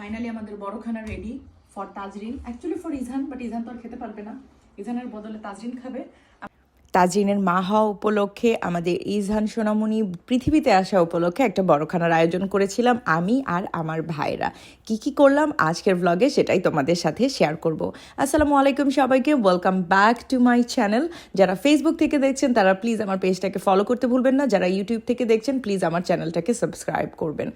Finally আমাদের বড়খানা ready for Tazrin. Actually for Izan but Izan তো আর খেতে পারবে না। ইজহানের বদলে তাজরিন খাবে। তাজিনের মা হওয়া উপলক্ষে আমাদের ইজহান সোনামণি পৃথিবীতে আসা উপলক্ষে একটা বড়খানার আয়োজন করেছিলাম আমি আর আমার ভাইরা। কি কি করলাম আজকের ব্লগে সেটাই তোমাদের সাথে শেয়ার করব। আসসালামু আলাইকুম সবাইকে welcome back to my channel যারা ফেসবুক থেকে দেখছেন, তারা প্লিজ আমার পেজটাকে ফলো করতে ভুলবেন না। যারা ইউটিউব থেকে দেখছেন প্লিজ আমার চ্যানেলটাকে সাবস্ক্রাইব করবেন।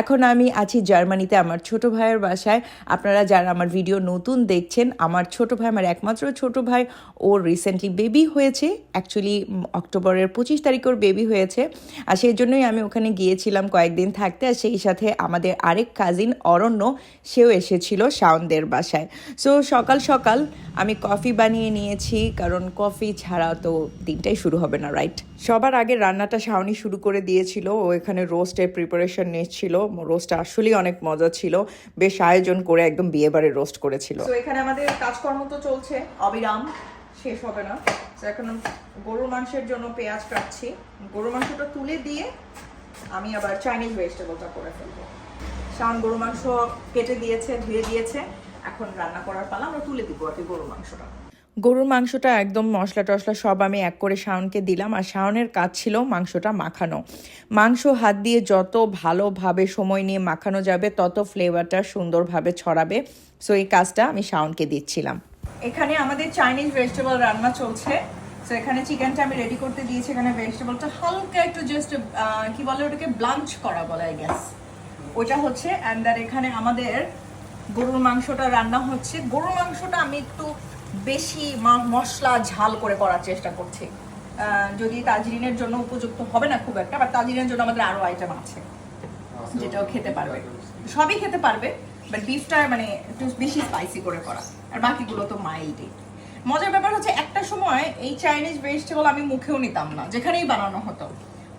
এখন আমি আছি জার্মানিতে আমার ছোট ভাইয়ের বাসায়। আপনারা যারা আমার ভিডিও নতুন দেখছেন, আমার ছোট ভাই, আমার একমাত্র ছোট ভাই ওর রিসেন্টলি বেবি হয়েছে। অ্যাকচুয়ালি অক্টোবরের পঁচিশ তারিখ ওর বেবি হয়েছে। আর সেই জন্যই আমি ওখানে গিয়েছিলাম কয়েকদিন থাকতে। আর সেই সাথে আমাদের আরেক কাজিন অরণ্য, সেও এসেছিল শাওনদের বাসায়। সো সকাল সকাল আমি কফি বানিয়ে নিয়েছি, কারণ কফি ছাড়া তো দিনটাই শুরু হবে না রাইট সবার আগে রান্নাটা শাওনি শুরু করে দিয়েছিল। ও এখানে রোস্টের প্রিপারেশন নিচ্ছিল রোস্টটা আসলেই অনেক মজা ছিল। বেশ আয়োজন করে একদম বিয়েবারে রোস্ট করেছিল। এখানে আমাদের কাজকর্ম তো চলছে। অবিরাম। শেষ হবে না। এখন গরুর মাংসের জন্য পেঁয়াজ কাটছি। গরুর মাংসটা তুলে দিয়ে আমি আবার চাইনিজ ভেজিটেবলটা করে ফেলব। শাওন গরু মাংস কেটে দিয়েছে, ধুয়ে দিয়েছে। এখন রান্না করার পালা আমরা তুলে দিব আর কি গরুর মাংসটা। গরুর মাংসটা একদম মশলা টশলা সব আমি এক করে শাওনকে দিলাম। আর শাওনের কাজ ছিল মাংসটা মাখানো। মাংস হাত দিয়ে যত ভালোভাবে সময় নিয়ে মাখানো যাবে, তত ফ্লেভারটা সুন্দরভাবে ছড়াবে। সো এই কাজটা আমি শাওনকে দিচ্ছিলাম। এখানে আমাদের চাইনিজ ভেজিটেবল রান্না চলছে। তো এখানে চিকেনটা আমি রেডি করতে দিয়েছি। এখানে ভেজিটেবলটা হালকা একটু জাস্ট কি বলে ওটাকে ব্লাঞ্চ করা বলে আই গ্যাস ওটা হচ্ছে অ্যান্ড আর এখানে আমাদের গরুর মাংসটা রান্না হচ্ছে। গরুর মাংসটা আমি একটু বেশি মশলা ঝাল করে করার চেষ্টা করছি। যদি তাজরিনের জন্য উপযুক্ত হবে না খুব একটা বাট তাজরিনের জন্য আমাদের আরও আইটেম আছে যেটাও খেতে পারবে। সবই খেতে পারবে। বাট বিফটা মানে একটু বেশি স্পাইসি করে করা। আর বাকিগুলো তো মাইল্ডই মজার ব্যাপার হচ্ছে একটা সময় এই চাইনিজ ভেজিটেবল আমি মুখেও নিতাম না, যেখানেই বানানো হতো।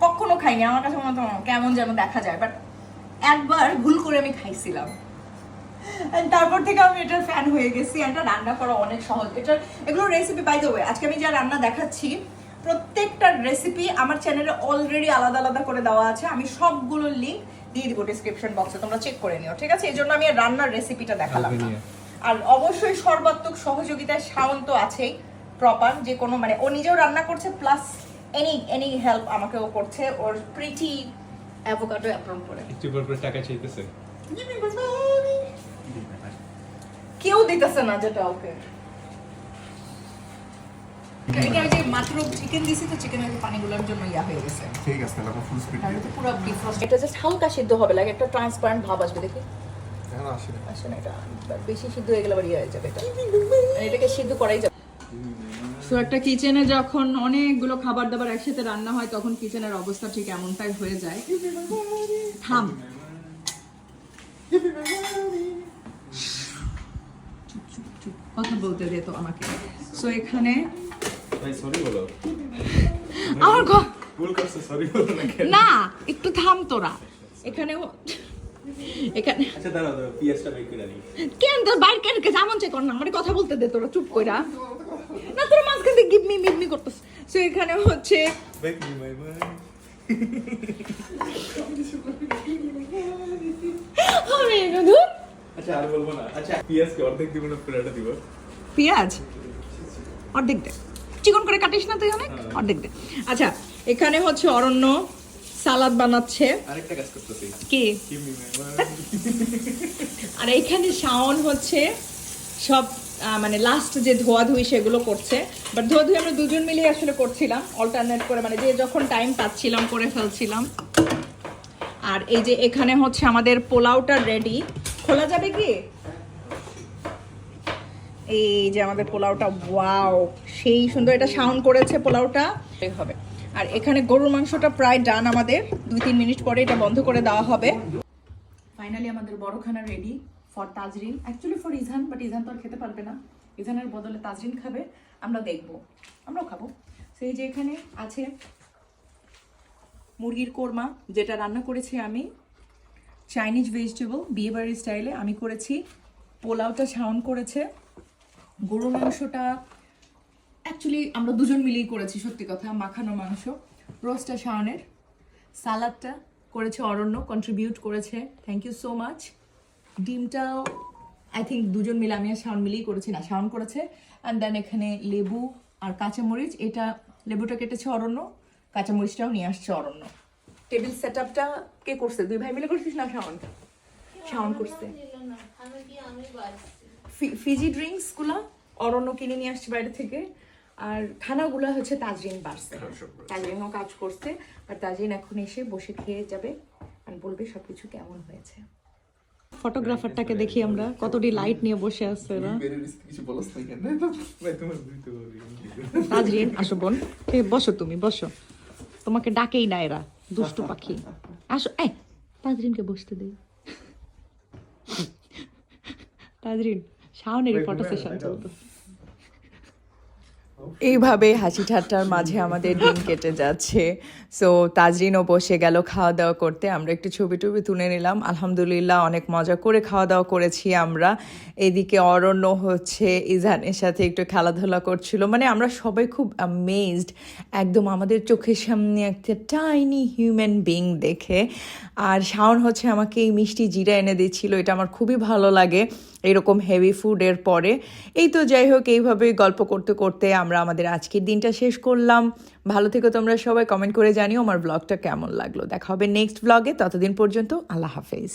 কখনো খাইনি, আমার কাছে মনে হতো কেমন যেন দেখা যায়। বাট একবার ভুল করে আমি খাইছিলাম। তারপর থেকে আমি এটার ফ্যান হয়ে গেছি এটা রান্না করা অনেক সহজ। এটার এগুলো রেসিপি বাই দ্য ওয়ে আজকে আমি যা রান্না দেখাচ্ছি প্রত্যেকটার রেসিপি আমার চ্যানেলে অলরেডি আলাদা আলাদা করে দেওয়া আছে। আমি সবগুলো লিংক দিয়ে দিব ডিসক্রিপশন বক্সে তোমরা চেক করে নিও ঠিক আছে? এই জন্য আমি রান্নার রেসিপিটা দেখালাম। আর অবশ্যই সর্বাত্মক সহযোগিতায় শাওন তো আছেই প্রপার যে কোনো মানে ও নিজেও রান্না করছে প্লাস এনি এনি হেল্প আমাকেও করছে ওর প্রিটি অ্যাভোকাডো অ্যাপ্রুভ করে। একটু পর টাকা চাইতেছে। কেউ দিতেছে না যেটা ওকে। এটা ওই যে মাত্র চিকেন দিছি তো চিকেনের পানিগুলোর জন্য ইয়া হয়ে গেছে। ঠিক আছে তাহলে আমরা ফুল স্পিড তাহলে পুরো ডিফ্রস্ট এটা জাস্ট হালকা সিদ্ধ হবে লাগে একটা ট্রান্সপারেন্ট ভাব আসবে দেখি। এখন না? আসে না এটা বেশি সিদ্ধ হয়ে গেলে আবার ইয়ে হয়ে যাবে এটা। এটাকে সিদ্ধ করাই যাবে। সো একটা কিচেনে যখন অনেকগুলো খাবার দাবার একসাথে রান্না হয় তখন কিচেনের অবস্থা ঠিক এমনটাই হয়ে যায়। থাম। কথা বলতে দে তো আমাকে। সো এখানে ভাই সরি বলো। আমার ভুল করছে সরি বলো না না একটু থাম তোরা। এখানেও এখানে আচ্ছা দাঁড়াও দাঁড়াও পিয়াজটা বের করে নিই কেন তোর বাইর কেন কে যেমন চাই কর না আমার কথা বলতে দে তোরা চুপ কইরা। না তোর মাঝখান থেকে গিভ মি মিভ মি করতেছ। সো এখানে হচ্ছে বেক মি মাই মাই আরে ধুর। আচ্ছা আর বলব না। আচ্ছা অর্ধেক দিব না পুরোটা দিব। পেঁয়াজ? অর্ধেক দে। চিকন করে কাটিস না তুই অনেক? অর্ধেক দে। আচ্ছা এখানে হচ্ছে অরণ্য সালাদ বানাচ্ছে। আরেকটা কাজ করতেছি। কি? আর এখানে শাওন হচ্ছে সব মানে লাস্ট যে ধোয়াধুয়ি সেগুলো করছে। বাট ধোয়াধুয়ি আমরা দুজন মিলেই আসলে করছিলাম অল্টারনেট করে মানে যে যখন টাইম পাচ্ছিলাম করে ফেলছিলাম। আর এই যে এখানে হচ্ছে আমাদের পোলাওটা রেডি খোলা যাবে কি? এই যে আমাদের পোলাওটা, ওয়াও, সেই সুন্দর এটা সাউন্ড করেছে পোলাওটা। হবে। আর এখানে গরুর মাংসটা প্রায় ডান আমাদের। দুই তিন মিনিট পরে এটা বন্ধ করে দেওয়া হবে। ফাইনালি আমাদের বড় খানা ready for Tazrin. Actually for Izhan but Izhan তো আর খেতে পারবে না। ইজহানের বদলে তাজরিন খাবে। আমরা দেখব। আমরাও খাব। সেই যে এখানে আছে মুরগির কোরমা, যেটা রান্না করেছি আমি। চাইনিজ ভেজিটেবল বিয়েবাড়ির স্টাইলে আমি করেছি। পোলাওটা ছাউন করেছে। গরু মাংসটা অ্যাকচুয়ালি আমরা দুজন মিলেই করেছি সত্যি কথা মাখানো মাংস রোস্টটা শাওনের সালাদটা করেছে অরণ্য কন্ট্রিবিউট করেছে থ্যাংক ইউ সো মাচ ডিমটাও আই থিঙ্ক দুজন মিলে আমি আর শাওন মিলেই করেছি না শাওন করেছে অ্যান্ড দেন এখানে লেবু আর কাঁচামরিচ এটা লেবুটা কেটেছে অরণ্য কাঁচামরিচটাও নিয়ে আসছে অরণ্য। টেবিল সেট আপটা কে করছে? দুই ভাই মিলে করছিস না শাওন? শাওন করছে। ফিজি ড্রিঙ্কসগুলা অরণ্য কিনে নিয়ে আসছে বাইরে থেকে। আর খানাগুলো হচ্ছে তাজরিন বাড়ছে। তাজরিনও কাজ করছে। আর তাজরিন এখন এসে বসে খেয়ে যাবে আর বলবে সবকিছু কেমন হয়েছে। ফটোগ্রাফারটাকে দেখি আমরা কতটি লাইট নিয়ে বসে আছে না। তাজরিন আসো বোন। বসো তুমি বসো। তোমাকে ডাকেই না এরা দুষ্টু পাখি। আসো এই তাজরিনকে বসতে দেই। তাজরিন ಶ್ಯಾವಣಿ ಫೋಟೋ ಸೆಷನ್ এইভাবে হাসি ঠাট্টার মাঝে আমাদের দিন কেটে যাচ্ছে। সো তাজরিনও বসে গেল খাওয়া দাওয়া করতে। আমরা একটু ছবি টবি তুলে নিলাম। আলহামদুলিল্লাহ, অনেক মজা করে খাওয়া দাওয়া করেছি আমরা। এদিকে অরণ্য হচ্ছে, ইজানের সাথে একটু খেলাধুলা করছিল। মানে আমরা সবাই খুব অ্যামেজড একদম আমাদের চোখের সামনে একটা টাইনি হিউম্যান বিং দেখে। আর শাওন হচ্ছে আমাকে এই মিষ্টি জিরা এনে দিচ্ছিল, এটা আমার খুবই ভালো লাগে, এরকম হেভি ফুডের পরে। এই তো যাই হোক এইভাবে গল্প করতে করতে আমরা আমাদের আজকের দিনটা শেষ করলাম। ভালো থেকে তোমরা সবাই। কমেন্ট করে জানিও আমার ব্লগটা কেমন লাগল। দেখা হবে নেক্সট ব্লগে ততদিন পর্যন্ত আল্লাহ হাফেজ।